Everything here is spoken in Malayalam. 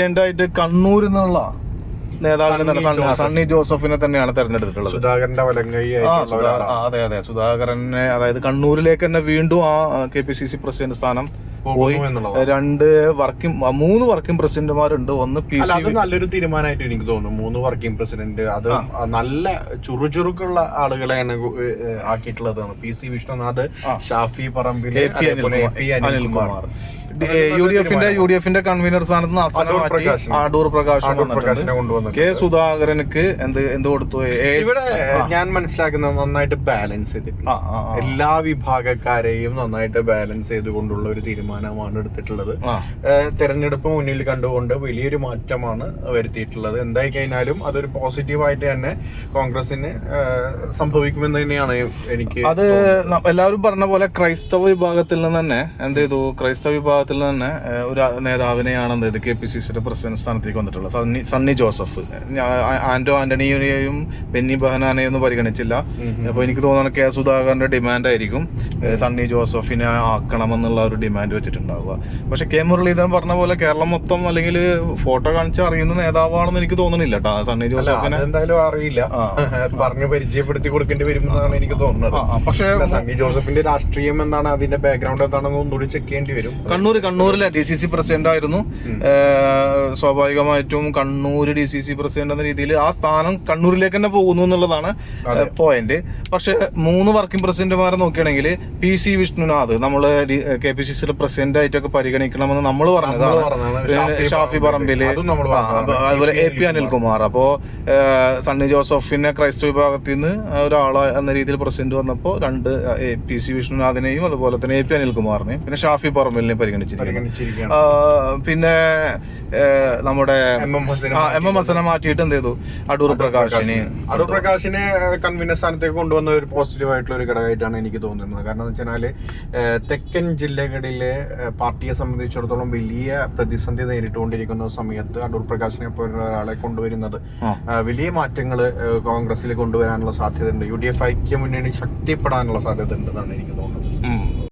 ആയിട്ട് കണ്ണൂരിൽ നിന്നുള്ള നേതാവിനെ തന്നെ സണ്ണി ജോസഫിനെ തന്നെയാണ് തെരഞ്ഞെടുത്തിട്ടുള്ളത്. സുധാകരന്റെ വലങ്കൈ അതെ അതെ. സുധാകരനെ അതായത് കണ്ണൂരിലേക്ക് തന്നെ വീണ്ടും ആ K P C C president സ്ഥാനം പോയി. രണ്ട് വർക്കിംഗ് മൂന്ന് വർക്കിംഗ് പ്രസിഡന്റുമാരുണ്ട്. ഒന്ന് പി സി അത് നല്ലൊരു തീരുമാനമായിട്ട് എനിക്ക് തോന്നുന്നു മൂന്ന് വർക്കിംഗ് പ്രസിഡന്റ്. അത് നല്ല ചുറുചുറുക്കുള്ള ആളുകളെയാണ് ആക്കിയിട്ടുള്ളതാണ്. P C Vishnunath Shafi Parambil Anilkumar. U D എഫിന്റെ യു ഡി എഫിന്റെ കൺവീനർ സ്ഥാനത്ത് നിന്ന് അസന മാറ്റി. പ്രകാശ്. കെ സുധാകരനക്ക് എന്ത് എന്ത് കൊടുത്തു? ഇവിടെ ഞാൻ മനസ്സിലാക്കുന്നത് നന്നായിട്ട് ബാലൻസ് ചെയ്തിട്ടുണ്ട്. എല്ലാ വിഭാഗക്കാരെയും നന്നായിട്ട് ബാലൻസ് ചെയ്തുകൊണ്ടുള്ള ഒരു തീരുമാനമാണ് എടുത്തിട്ടുള്ളത്. തെരഞ്ഞെടുപ്പ് മുന്നിൽ കണ്ടുകൊണ്ട് വലിയൊരു മാറ്റമാണ് വരുത്തിയിട്ടുള്ളത്. എന്തായി കഴിഞ്ഞാലും അതൊരു പോസിറ്റീവായിട്ട് തന്നെ കോൺഗ്രസിന് സംഭവിക്കുമെന്ന് തന്നെയാണ് എനിക്ക് അത് എല്ലാവരും പറഞ്ഞ പോലെ ക്രൈസ്തവ വിഭാഗത്തിൽ നിന്ന് തന്നെ എന്ത് ചെയ്തു? ക്രൈസ്തവ വിഭാഗത്തിൽ തന്നെ ഒരു നേതാവിനെയാണ് എന്ത് ചെയ്ത് കെ പി സി സിയുടെ പ്രസിഡന്റ് സ്ഥാനത്തേക്ക് വന്നിട്ടുള്ളത്. സണ്ണി സണ്ണി ജോസഫ്. ആന്റോ ആന്റണിയെയും ബെന്നി ബഹനാനെയും ഒന്നും പരിഗണിച്ചില്ല. അപ്പൊ എനിക്ക് തോന്നുന്നത് കെ സുധാകരന്റെ ഡിമാൻഡ് ആയിരിക്കും സണ്ണി ജോസഫിനെ ആക്കണമെന്നുള്ള ഒരു ഡിമാൻഡ് വെച്ചിട്ടുണ്ടാവുക. പക്ഷെ കെ മുരളീധരൻ പറഞ്ഞ പോലെ കേരളം മൊത്തം അല്ലെങ്കിൽ ഫോട്ടോ കാണിച്ച് അറിയുന്ന നേതാവാണെന്ന് എനിക്ക് തോന്നുന്നില്ല കേട്ടോ. സണ്ണി ജോസഫിനെ എന്തായാലും അറിയില്ല. പറഞ്ഞു പരിചയപ്പെടുത്തി കൊടുക്കേണ്ടി വരുമെന്നാണ് എനിക്ക് തോന്നുന്നത്. പക്ഷേ സണ്ണി ജോസഫിന്റെ രാഷ്ട്രീയം എന്താണ് അതിന്റെ ബാക്ക്ഗ്രൗണ്ട് എന്താണെന്ന് ഒന്നുകൂടി ചെക്ക് ചെയ്യേണ്ടി വരും. കണ്ണൂർ കണ്ണൂരിലെ ഡി സി സി പ്രസിഡന്റ് ആയിരുന്നു. സ്വാഭാവികമായിട്ടും Kannur D C C president എന്ന രീതിയിൽ ആ സ്ഥാനം കണ്ണൂരിലേക്ക് തന്നെ പോകുന്നു എന്നുള്ളതാണ് പോയിന്റ് പക്ഷെ മൂന്ന് വർക്കിംഗ് പ്രസിഡന്റുമാരെ നോക്കുകയാണെങ്കിൽ പി സി വിഷ്ണുനാഥ് നമ്മൾ കെ പി സി സിയുടെ പ്രസിഡന്റ് ആയിട്ടൊക്കെ പരിഗണിക്കണമെന്ന് നമ്മൾ പറഞ്ഞതാണ്. ഷാഫി പറമ്പിൽ അതുപോലെ എ പി അനിൽകുമാർ. അപ്പോ സണ്ണി ജോസഫിനെ ക്രൈസ്തവ വിഭാഗത്തിൽ നിന്ന് ഒരാളെ എന്ന രീതിയിൽ പ്രസിഡന്റ് വന്നപ്പോൾ രണ്ട് എ പി സി വിഷ്ണുനാഥിനെയും അതുപോലെ തന്നെ എ പി അനിൽകുമാറിനെയും പിന്നെ ഷാഫി പറമ്പിലിനെയും പരിഗണിച്ചിരിക്കുന്നു പരിഗണിച്ചിരിക്കുകയാണ്. ആ, പിന്നെ നമ്മുടെ എം എം ഹസനെ മാറ്റിയിട്ട് എന്ത് ചെയ്തു? അടൂർ പ്രകാശിനെ അടൂർ പ്രകാശിനെ കൺവീനർ സ്ഥാനത്തേക്ക് കൊണ്ടുവന്ന ഒരു പോസിറ്റീവ് ആയിട്ടുള്ള ഒരു ഘടകമായിട്ടാണ് എനിക്ക് തോന്നുന്നത്. കാരണം എന്ന് വെച്ചാൽ തെക്കൻ ജില്ലകളിലെ പാർട്ടിയെ സംബന്ധിച്ചിടത്തോളം വലിയ പ്രതിസന്ധി നേരിട്ടുകൊണ്ടിരിക്കുന്ന സമയത്ത് അടൂർ പ്രകാശിനെ പോലുള്ള ഒരാളെ കൊണ്ടുവരുന്നത് വലിയ മാറ്റങ്ങൾ കോൺഗ്രസിൽ കൊണ്ടുവരാനുള്ള സാധ്യതയുണ്ട്. യു ഡി എഫ് ഐക്യ മുന്നണി ശക്തിപ്പെടാനുള്ള സാധ്യത ഉണ്ടെന്നാണ് എനിക്ക് തോന്നുന്നത്.